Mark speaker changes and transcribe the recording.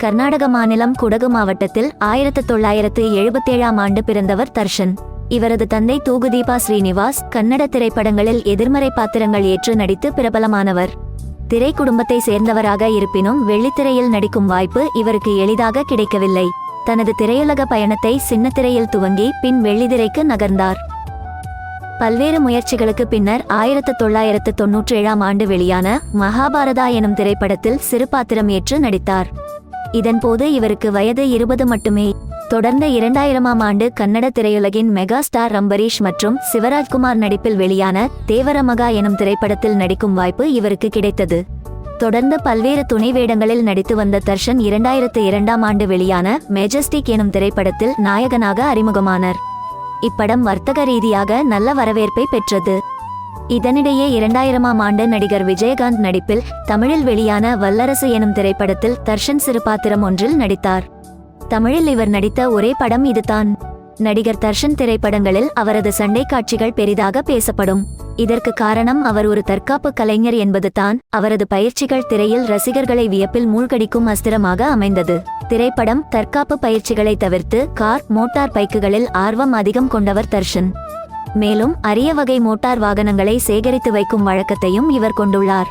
Speaker 1: கர்நாடக மாநிலம் குடகு மாவட்டத்தில் ஆயிரத்து தொள்ளாயிரத்து எழுபத்தேழாம் ஆண்டு பிறந்தவர் தர்ஷன். இவரது தந்தை தூகுதீபா ஸ்ரீனிவாஸ் கன்னட திரைப்படங்களில் எதிர்மறை பாத்திரங்கள் ஏற்று நடித்து பிரபலமானவர். திரை குடும்பத்தை சேர்ந்தவராக இருப்பினும் வெள்ளித்திரையில் நடிக்கும் வாய்ப்பு இவருக்கு எளிதாக கிடைக்கவில்லை. தனது திரையுலக பயணத்தை சின்னத்திரையில் துவங்கி பின் வெள்ளித்திரைக்கு நகர்ந்தார். பல்வேறு முயற்சிகளுக்கு பின்னர் ஆயிரத்து தொள்ளாயிரத்து தொன்னூற்றி ஏழாம் ஆண்டு வெளியான மகாபாரதா எனும் திரைப்படத்தில் சிறு பாத்திரம் ஏற்று நடித்தார். இதன்போது இவருக்கு வயது இருபது மட்டுமே. தொடர்ந்த இரண்டாயிரமாம் ஆண்டு கன்னட திரையுலகின் மெகா ஸ்டார் ரம்பரீஷ் மற்றும் சிவராஜ்குமார் நடிப்பில் வெளியான தேவரமகா எனும் திரைப்படத்தில் நடிக்கும் வாய்ப்பு இவருக்கு கிடைத்தது. தொடர்ந்து பல்வேறு துணை வேடங்களில் நடித்து வந்த தர்ஷன் இரண்டாயிரத்து இரண்டாம் ஆண்டு வெளியான மெஜஸ்டிக் எனும் திரைப்படத்தில் நாயகனாக அறிமுகமானார். இப்படம் வர்த்தக ரீதியாக நல்ல வரவேற்பை பெற்றது. இதனிடையே இரண்டாயிரமாம் ஆண்டு நடிகர் விஜயகாந்த் நடிப்பில் தமிழில் வெளியான வல்லரசு எனும் திரைப்படத்தில் தர்ஷன் சிறு பாத்திரம் ஒன்றில் நடித்தார். தமிழில் இவர் நடித்த ஒரே படம் இதுதான். நடிகர் தர்ஷன் திரைப்படங்களில் அவரது சண்டை காட்சிகள் பெரிதாக பேசப்படும். இதற்கு காரணம் அவர் ஒரு தற்காப்பு கலைஞர் என்பது தான். அவரது பயிற்சிகள் திரையில் ரசிகர்களை வியப்பில் மூழ்கடிக்கும் அஸ்திரமாக அமைந்தது. திரைப்படம் தற்காப்பு பயிற்சிகளை தவிர்த்து கார் மோட்டார் பைக்குகளில் ஆர்வம் அதிகம் கொண்டவர் தர்ஷன். மேலும் அரிய வகை மோட்டார் வாகனங்களை சேகரித்து வைக்கும் வழக்கத்தையும் இவர் கொண்டுள்ளார்.